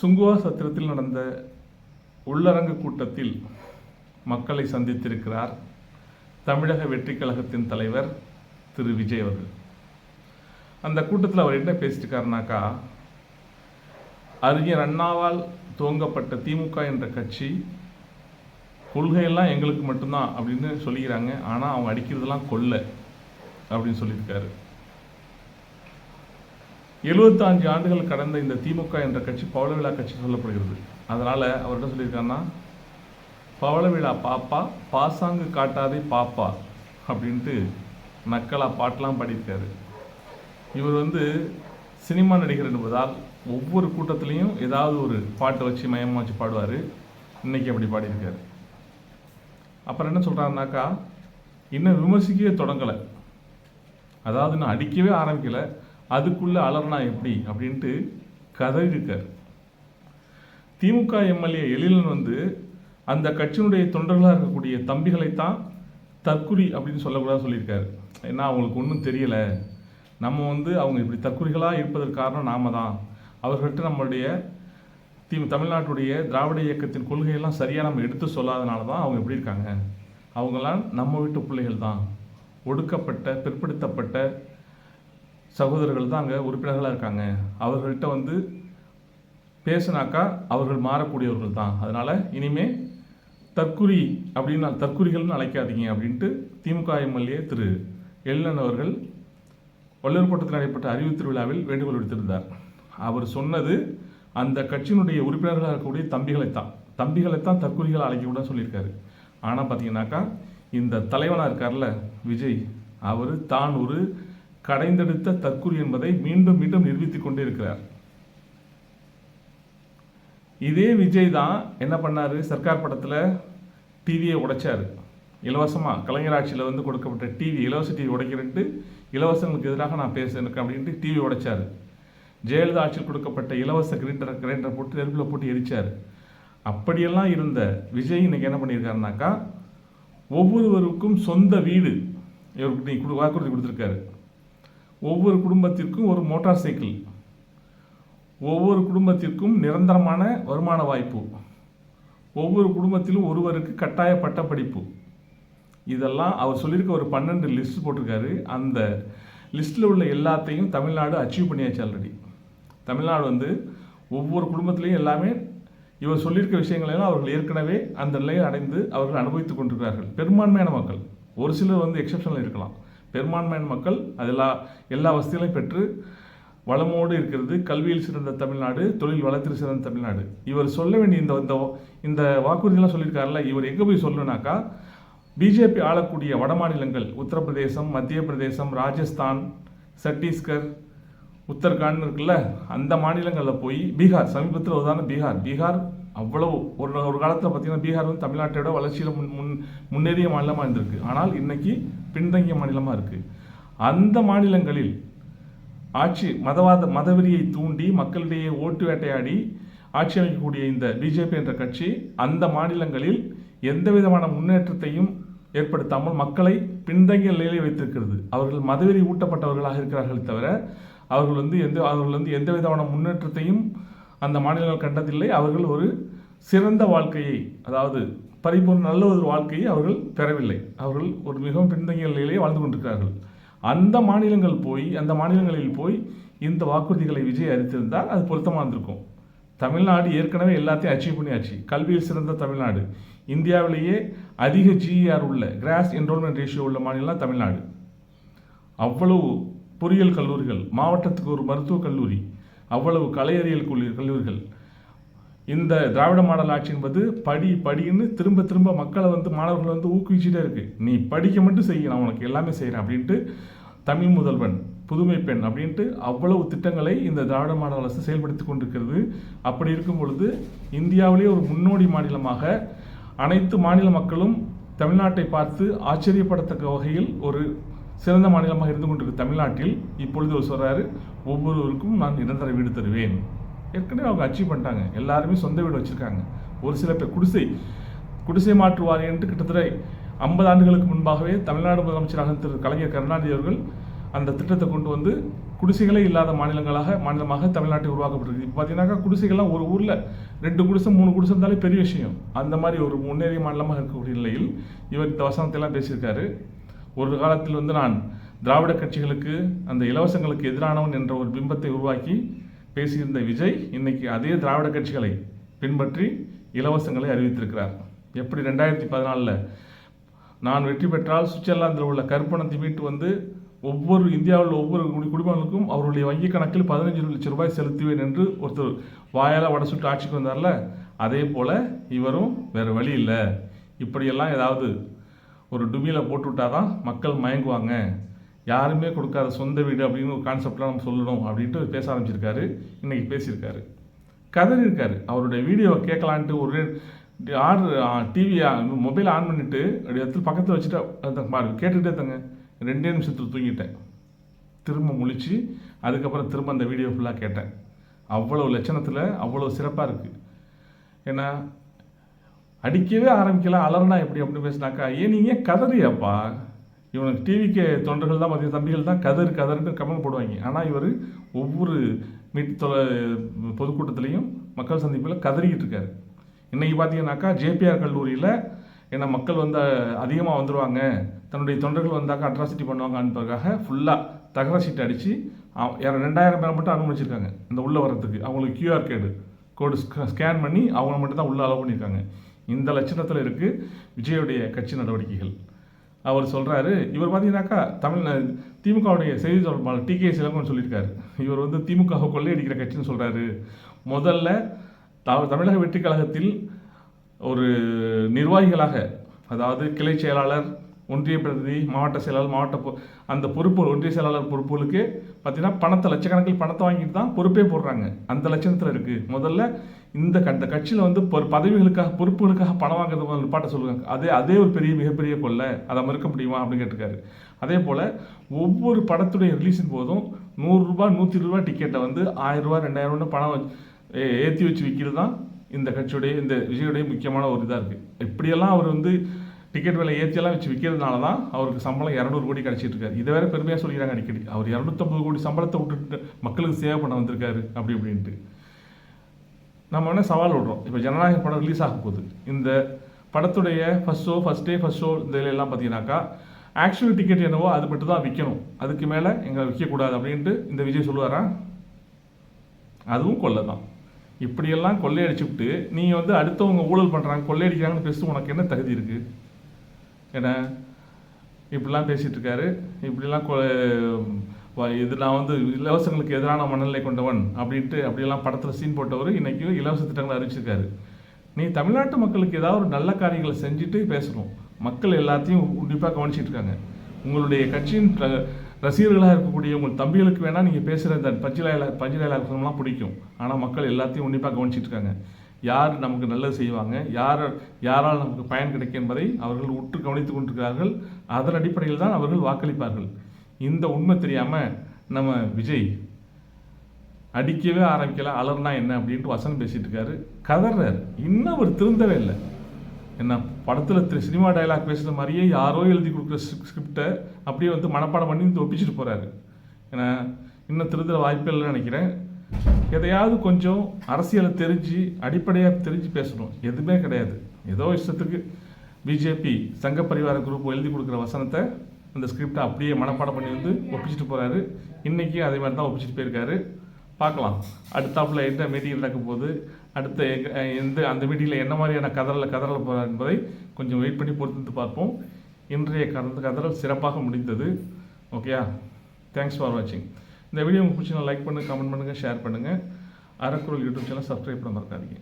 சுங்குவா சத்திரத்தில் நடந்த உள்ளரங்கு கூட்டத்தில் மக்களை சந்தித்திருக்கிறார் தமிழக வெற்றி கழகத்தின் தலைவர் திரு. விஜய் அவர்கள். அந்த கூட்டத்தில் அவர் என்ன பேசியிருக்காருனாக்கா அறிஞர் அண்ணாவால் துவங்கப்பட்ட திமுக என்ற கட்சி கொள்கையெல்லாம் எங்களுக்கு மட்டும்தான் அப்படின்னு சொல்லிக்கிறாங்க. ஆனால் அவங்க அடிக்கிறதெல்லாம் கொல்லை அப்படின்னு சொல்லியிருக்காரு. எழுபத்தஞ்சு ஆண்டுகள் கடந்த இந்த திமுக என்ற கட்சி பவள விழா கட்சி சொல்லப்படுகிறது. அதனால் அவர் என்ன சொல்லியிருக்காருன்னா பவள விழா பாப்பா பாசாங்கு காட்டாதே பாப்பா அப்படின்ட்டு நக்கலா பாட்டெலாம் பாடியிருக்காரு. இவர் வந்து சினிமா நடிகர் என்பதால் ஒவ்வொரு கூட்டத்துலேயும் ஏதாவது ஒரு பாட்டை வச்சு மயமாக வச்சு பாடுவார். இன்னைக்கு அப்படி பாடியிருக்காரு. அப்புறம் என்ன சொல்கிறாருனாக்கா இன்னும் விமர்சிக்கவே தொடங்கலை. அதாவது நான் அடிக்கவே ஆரம்பிக்கலை. அதுக்குள்ளே அலர்னா எப்படி அப்படின்ட்டு கதறிருக்கார் திமுக எம்எல்ஏ எழிலன் வந்து அந்த கட்சியினுடைய தொண்டர்களாக இருக்கக்கூடிய தம்பிகளைத்தான் தற்குறி அப்படின்னு சொல்லக்கூடாது சொல்லியிருக்காரு. ஏன்னா அவங்களுக்கு ஒன்றும் தெரியலை. நம்ம வந்து அவங்க இப்படி தற்குறிகளாக இருப்பதற்கு காரணம் நாம தான். அவர்கள்ட்ட நம்மளுடைய தி தமிழ்நாட்டுடைய திராவிட இயக்கத்தின் கொள்கையெல்லாம் சரியாக நம்ம எடுத்து சொல்லாதனால தான் அவங்க எப்படி இருக்காங்க. அவங்களாம் நம்ம வீட்டு பிள்ளைகள் தான். ஒடுக்கப்பட்ட பிற்படுத்தப்பட்ட சகோதரர்கள் தான் அங்கே உறுப்பினர்களாக இருக்காங்க. அவர்கள்ட்ட வந்து பேசுனாக்கா அவர்கள் மாறக்கூடியவர்கள் தான். அதனால் இனிமேல் தற்குறி அப்படின்னு தற்குறிகள்னு அழைக்காதீங்க அப்படின்ட்டு திமுக எம்எல்ஏ திரு எழிலன் அவர்கள் வள்ளூர்கோட்டத்தில் நடைபெற்ற அறிவு திருவிழாவில் வேண்டுகோள் விடுத்திருந்தார். அவர் சொன்னது அந்த கட்சியினுடைய உறுப்பினர்களாக இருக்கக்கூடிய தம்பிகளைத்தான் தம்பிகளைத்தான் தற்குறிகள் அழைக்க சொல்லியிருக்காரு. ஆனால் பார்த்தீங்கன்னாக்கா இந்த தலைவனாக இருக்கார்ல விஜய் அவர் தான் ஒரு கடைந்தெடுத்த தற்குறி என்பதை மீண்டும் மீண்டும் நிரூபித்துக் கொண்டே இருக்கிறார் இதே விஜய் தான் என்ன பண்ணார்? சர்க்கார் படத்தில் டிவியை உடைச்சார். இலவசமாக கலைஞர் ஆட்சியில் வந்து கொடுக்கப்பட்ட டிவி இலவச டிவி உடைக்கிறேன்ட்டு இலவசங்களுக்கு எதிராக நான் பேசுறேன் அப்படின்ட்டு டிவி உடைச்சார். ஜெயலலிதா ஆட்சியில் கொடுக்கப்பட்ட இலவச கிரைண்டர் கிரைண்டர் போட்டு நெருப்பில் போட்டு எரிச்சார். அப்படியெல்லாம் இருந்த விஜய் இன்னைக்கு என்ன பண்ணியிருக்காருனாக்கா ஒவ்வொருவருக்கும் சொந்த வீடு இவருக்கு நீ கொடு வாக்குறுதி கொடுத்துருக்காரு. ஒவ்வொரு குடும்பத்திற்கும் ஒரு மோட்டார் சைக்கிள் ஒவ்வொரு குடும்பத்திற்கும் நிரந்தரமான வருமான வாய்ப்பு. ஒவ்வொரு குடும்பத்திலும் ஒருவருக்கு கட்டாய பட்டப்படிப்பு. இதெல்லாம் அவர் சொல்லியிருக்க ஒரு பன்னெண்டு லிஸ்ட் போட்டிருக்காரு. அந்த லிஸ்ட்டில் உள்ள எல்லாத்தையும் தமிழ்நாடு அச்சீவ் பண்ணியாச்சு ஆல்ரெடி தமிழ்நாடு வந்து ஒவ்வொரு குடும்பத்திலையும் எல்லாமே இவர் சொல்லியிருக்க விஷயங்களெல்லாம் அவர்கள் ஏற்கனவே அந்த நிலையை அடைந்து அவர்கள் அனுபவித்துக் கொண்டிருக்கிறார்கள். பெரும்பான்மையான மக்கள். ஒரு சிலர் வந்து எக்ஸப்ஷனில் இருக்கலாம். பெரும்பான்மையான மக்கள் அதெல்லாம் எல்லா வசதிகளையும் பெற்று வளமோடு இருக்கிறது. கல்வியில் சிறந்த தமிழ்நாடு தொழில் வளத்தில் சிறந்த தமிழ்நாடு. இவர் சொல்ல வேண்டிய இந்த இந்த இந்த வாக்குறுதியெல்லாம் சொல்லியிருக்காருல்ல இவர் எங்கே போய் சொல்லணுனாக்கா பிஜேபி ஆளக்கூடிய வட மாநிலங்கள் உத்தரப்பிரதேசம் மத்திய பிரதேசம் ராஜஸ்தான் சத்தீஸ்கர் உத்தரகாண்ட் இருக்குல்ல அந்த மாநிலங்களில் போய் பீகார் சமீபத்தில் உதாரணம் பீகார். பீகார் அவ்வளவு ஒரு ஒரு காலத்தில் பார்த்தீங்கன்னா பீகார் வந்து தமிழ்நாட்டோட வளர்ச்சியில் முன் முன் முன்னேறிய மாநிலமாக இருந்திருக்கு. ஆனால் இன்றைக்கி பின்தங்கிய மாநிலமாக இருக்குது அந்த மாநிலங்களில் ஆட்சி மதவாத மதவெறியை தூண்டி மக்களிடையே ஓட்டு வேட்டையாடி ஆட்சி அமைக்கக்கூடிய இந்த பிஜேபி என்ற கட்சி அந்த மாநிலங்களில் எந்த விதமான முன்னேற்றத்தையும் ஏற்படுத்தாமல் மக்களை பின்தங்கிய நிலையிலே வைத்திருக்கிறது. அவர்கள் மதவெறி ஊட்டப்பட்டவர்களாக இருக்கிறார்கள் தவிர அவர்கள் வந்து எந்த அவர்கள் வந்து எந்த விதமான முன்னேற்றத்தையும் அந்த மாநிலங்கள் கண்டதில்லை. அவர்கள் ஒரு சிறந்த வாழ்க்கையை அதாவது பரிபூர்ண நல்ல ஒரு வாழ்க்கையை அவர்கள் பெறவில்லை. அவர்கள் ஒரு மிகவும் பின்தங்கிய நிலையிலே வாழ்ந்து கொண்டிருக்கிறார்கள். அந்த மாநிலங்கள் போய் அந்த மாநிலங்களில் போய் இந்த வாக்குறுதிகளை விஜய் அறிவித்திருந்தால் அது பொருத்தமாக இருந்திருக்கும். தமிழ்நாடு ஏற்கனவே எல்லாத்தையும் அச்சீவ் பண்ணியாச்சு. கல்வியில் சிறந்த தமிழ்நாடு. இந்தியாவிலேயே அதிக ஜிஆர் உள்ள கிராஸ் என்ரோல்மெண்ட் ரேஷியோ உள்ள மாநிலம் தமிழ்நாடு. அவ்வளவு பொறியியல் கல்லூரிகள் மாவட்டத்துக்கு ஒரு மருத்துவக் கல்லூரி அவ்வளவு கலையறியல் கல்லூரி கல்லூரிகள். இந்த திராவிட மாடல் ஆட்சி என்பது படி படின்னு திரும்ப திரும்ப மக்களை வந்து மாணவர்கள் வந்து ஊக்குவிச்சுட்டே இருக்குது நீ படிக்க மட்டும் செய்ய நான் உனக்கு எல்லாமே செய்கிறேன் அப்படின்ட்டு தமிழ் முதல்வன் புதுமை பெண் அப்படின்ட்டு அவ்வளவு திட்டங்களை இந்த திராவிட மாடல் அரசு செயல்படுத்தி கொண்டிருக்கிறது. அப்படி இருக்கும் பொழுது இந்தியாவிலேயே ஒரு முன்னோடி மாநிலமாக அனைத்து மாநில மக்களும் தமிழ்நாட்டை பார்த்து ஆச்சரியப்படத்தக்க வகையில் ஒரு சிறந்த மாநிலமாக இருந்து கொண்டிருக்க தமிழ்நாட்டில் இப்பொழுது அவர் சொல்கிறாரு ஒவ்வொருவருக்கும் நான் நிரந்தர வீடு தருவேன். ஏற்கனவே அவங்க அச்சீவ் பண்ணிட்டாங்க. எல்லாருமே சொந்த வீடு வச்சுருக்காங்க. ஒரு சில பேர் குடிசை குடிசை மாற்றுவார் என்று கிட்டத்தட்ட ஐம்பது ஆண்டுகளுக்கு முன்பாகவே தமிழ்நாடு முதலமைச்சராக திரு. கலைஞர் கருணாநிதி அவர்கள் அந்த திட்டத்தை கொண்டு வந்து குடிசைகளே இல்லாத மாநிலங்களாக மாநிலமாக தமிழ்நாட்டை உருவாக்கப்பட்டிருக்கு. இப்போ பார்த்தீங்கன்னாக்கா குடிசைகள்லாம் ஒரு ஊரில் ரெண்டு குடிசை மூணு குடிசை இருந்தாலே பெரிய விஷயம். அந்த மாதிரி ஒரு முன்னேறிய மாநிலமாக இருக்கக்கூடிய நிலையில் இவர் இந்த வசனத்தையெல்லாம் பேசியிருக்காரு. ஒரு காலத்தில் வந்து நான் திராவிட கட்சிகளுக்கு அந்த இலவசங்களுக்கு எதிரானவன் என்ற ஒரு பிம்பத்தை உருவாக்கி பேசியிருந்த விஜய் இன்னைக்கு அதே திராவிட கட்சிகளை பின்பற்றி இலவசங்களை அறிவித்திருக்கிறார். எப்படி ரெண்டாயிரத்தி பதினாலில் நான் வெற்றி பெற்றால் சுவிட்சர்லாந்தில் உள்ள கருப்பணத்தை மீட்டு வந்து ஒவ்வொரு இந்தியாவில் ஒவ்வொரு குடிமகனுக்கும் அவருடைய வங்கி கணக்கில் பதினஞ்சு லட்சம் ரூபாய் செலுத்துவேன் என்று ஒருத்தர் வாயால் வடை சுட்டு ஆட்சிக்கு வந்தார்ல அதே போல் இவரும் வேறு வழி இல்லை. இப்படியெல்லாம் ஏதாவது ஒரு டுமியில் போட்டு விட்டாதான் மக்கள் மயங்குவாங்க. யாருமே கொடுக்காத சொந்த வீடு அப்படின்னு ஒரு கான்செப்ட்லாம் நம்ம சொல்லணும் அப்படின்ட்டு பேச ஆரம்பிச்சிருக்காரு. இன்றைக்கி பேசியிருக்காரு. கதறி இருக்காரு. அவருடைய வீடியோவை கேட்கலான்ட்டு ஒரு ஆர்டர் டிவியை மொபைல் ஆன் பண்ணிவிட்டு அப்படி எடுத்து பக்கத்தில் வச்சுட்டு அதை பாரு கேட்டுக்கிட்டே தங்க ரெண்டே நிமிஷத்தில் தூங்கிட்டேன். திரும்ப முழிச்சு அதுக்கப்புறம் திரும்ப அந்த வீடியோ ஃபுல்லாக கேட்டேன். அவ்வளோ லட்சணத்தில் அவ்வளோ சிறப்பாக இருக்குது ஏன்னா அடிக்கவே ஆரம்பிக்கலாம் அலர்னா எப்படி அப்படின்னு பேசினாக்கா ஏன் நீ ஏன் கதறியாப்பா? இவனுக்கு டிவிக்கு தொண்டர்கள் தான் மத்திய தம்பிகள் தான் கதறு கதறுன்னு கமெண்ட் போடுவாங்க. ஆனால் இவர் ஒவ்வொரு மீட் தொலை பொதுக்கூட்டத்திலையும் மக்கள் சந்திப்பில் கதறிக்கிட்டு இருக்காரு. இன்றைக்கி பார்த்தீங்கன்னாக்கா ஜேபிஆர் கல்லூரியில் ஏன்னா மக்கள் வந்து அதிகமாக வந்துடுவாங்க தன்னுடைய தொண்டர்கள் வந்தாக்கா அட்ராசிட்டி பண்ணுவாங்கன்றதுக்காக ஃபுல்லாக தகர சீட் அடித்து ரெண்டாயிரம் பேரை மட்டும் அனுமதிச்சிருக்காங்க இந்த உள்ளே வர்றதுக்கு. அவங்களுக்கு கியூஆர் கேடு கோடு ஸ்கேன் பண்ணி அவங்கள மட்டும் தான் உள்ளே அலோவ் பண்ணியிருக்காங்க இந்த லட்சணத்தில் இருக்குது விஜயுடைய கட்சி நடவடிக்கைகள். அவர் சொல்கிறாரு இவர் பார்த்தீங்கன்னாக்கா தமிழ் திமுகவுடைய செய்தி தொடர்பாளர் டி கே சிலங்கன் சொல்லியிருக்காரு. இவர் வந்து திமுகவை கொள்ளையடிக்கிற கட்சின்னு சொல்கிறாரு முதல்ல த- தமிழக வெற்றி கழகத்தில் ஒரு நிர்வாகிகளாக அதாவது கிளை செயலாளர் ஒன்றிய பிரதிநிதி மாவட்ட செயலாளர் மாவட்ட அந்த பொறுப்பு ஒன்றிய செயலாளர் பொறுப்புகளுக்கு பார்த்தீங்கன்னா பணத்தை லட்சக்கணக்கில் பணத்தை வாங்கிட்டு தான் பொறுப்பே போடுறாங்க. அந்த லட்சணத்தில் இருக்குது முதல்ல இந்த க- அந்த கட்சியில் வந்து ஒரு பதவிகளுக்காக பொறுப்புகளுக்காக பணம் வாங்குறது முதல்ல சொல்லுவாங்க. அதே அதே ஒரு பெரிய மிகப்பெரிய கொள்ளை. அதை மறுக்க முடியுமா அப்படின்னு கேட்டிருக்காரு. அதே போல் ஒவ்வொரு படத்துடைய ரிலீஸின் போதும் நூறுரூபா நூற்றி ரூபா டிக்கெட்டை வந்து ஆயிரம் ரூபா பணம் ஏ- ஏற்றி வச்சு விற்கிறது தான் இந்த கட்சியுடைய இந்த விஜயுடைய முக்கியமான ஒரு இதாக இருக்குது இப்படியெல்லாம் அவர் வந்து டிக்கெட் விலை ஏற்றியெல்லாம் வச்சு விற்கிறதுனால தான் அவருக்கு சம்பளம் இரநூறு கோடி கிடச்சிட்டு இருக்காரு இதை வேற பெருமையாக சொல்லிக்கிறாங்க அடிக்கடி. அவர் இரநூத்தம்பது கோடி சம்பளத்தை விட்டுட்டு மக்களுக்கு சேவை பண்ண வந்திருக்காரு அப்படி இப்படின்ட்டு. நம்ம என்ன சவால் விடுறோம். இப்போ ஜனநாயக படம் ரிலீஸ் ஆக போகுது. இந்த படத்துடைய first show first day first show இந்த இதுல எல்லாம் பார்த்தீங்கன்னாக்கா ஆக்சுவல் டிக்கெட் என்னவோ அது மட்டும் தான் விற்கணும் அதுக்கு மேலே எங்களை விற்கக்கூடாது அப்படின்ட்டு இந்த விஜய் சொல்லுவாரா? அதுவும் கொள்ளை தான். இப்படியெல்லாம் கொள்ளையடிச்சுவிட்டு நீ வந்து அடுத்தவங்க ஊழல் பண்ணுறாங்க கொள்ளையடிக்கிறாங்கன்னு பேசி உனக்கு என்ன தகுதி இருக்குது ஏன்னா இப்படிலாம் பேசிகிட்டு இருக்காரு இப்படிலாம் கொ- வ- இது நான் வந்து இலவசங்களுக்கு எதிரான மனநிலை கொண்டவன் அப்படின்ட்டு அப்படியெல்லாம் படத்தில் சீன் போட்டவர் இன்றைக்கும் இலவச திட்டங்களை அறிவிச்சிருக்காரு நீ தமிழ்நாட்டு மக்களுக்கு ஏதாவது ஒரு நல்ல காரியங்களை செஞ்சுட்டு பேசணும் மக்கள் எல்லாத்தையும் உன்னிப்பாக கவனிச்சிட்டு இருக்காங்க உங்களுடைய கட்சியின் ர- ரசிகர்களாக இருக்கக்கூடிய உங்கள் தம்பிகளுக்கு வேணால் நீங்கள் பேசுகிற இந்த பஞ்சிலாயில பஞ்சிலாயிலாம் பிடிக்கும் ஆனால் மக்கள் எல்லாத்தையும் உன்னிப்பாக கவனிச்சிட்டு இருக்காங்க யார் நமக்கு நல்லது செய்வாங்க? யார் யாரால் நமக்கு பயன் கிடைக்கும் என்பதை அவர்கள் உற்று கவனித்து கொண்டிருக்கிறார்கள். அதன் அடிப்படையில் தான் அவர்கள் வாக்களிப்பார்கள். இந்த உண்மை தெரியாமல் நம்ம விஜய் அடிக்கவே ஆரம்பிக்கல அலர்னா என்ன அப்படின்ட்டு வசனம் பேசிகிட்டு இருக்காரு. கதர்றார். இன்னும் அவர் திருந்தவே இல்லை. என்ன படத்தில் சினிமா டயலாக் பேசுகிற மாதிரியே யாரோ எழுதி கொடுக்குற ஸ்கிரிப்டை அப்படியே வந்து மனப்பாடம் பண்ணி ஒப்பிச்சுட்டு போகிறாரு ஏன்னா இன்னும் திருந்துற வாய்ப்பே இல்லைன்னு நினைக்கிறேன். எதையாவது கொஞ்சம் அரசியலை தெரிஞ்சு அடிப்படையாக தெரிஞ்சு பேசணும். எதுவுமே கிடையாது. ஏதோ இஷ்டத்துக்கு பிஜேபி சங்க பரிவார குரூப் எழுதி கொடுக்குற வசனத்தை அந்த ஸ்கிரிப்டை அப்படியே மனப்பாடம் பண்ணி வந்து ஒப்பிச்சிட்டு போகிறாரு இன்றைக்கி அதே மாதிரி தான் ஒப்பிச்சிட்டு போயிருக்காரு. பார்க்கலாம். அடுத்தாப்புல என்ன மீட்டிங் நடக்க போகுது? அடுத்த எங்க- எந்த அந்த மீட்டிங்கில் என்ன மாதிரியான கதறல கதறல போகிறார் என்பதை கொஞ்சம் வெயிட் பண்ணி பொறுத்து பார்ப்போம். இன்றைய கதல் கதறல் சிறப்பாக முடிந்தது. ஓகேயா தேங்க்ஸ் ஃபார் வாட்சிங் இந்த வீடியோ உங்களுக்கு பிடிச்சி லைக் பண்ணுங்கள் கமெண்ட் பண்ணுங்கள் ஷேர் பண்ணுங்கள் அறக்குறள் யூடியூப் சேனல் சப்ஸ்கிரைப் பண்ண மறக்காதீங்க.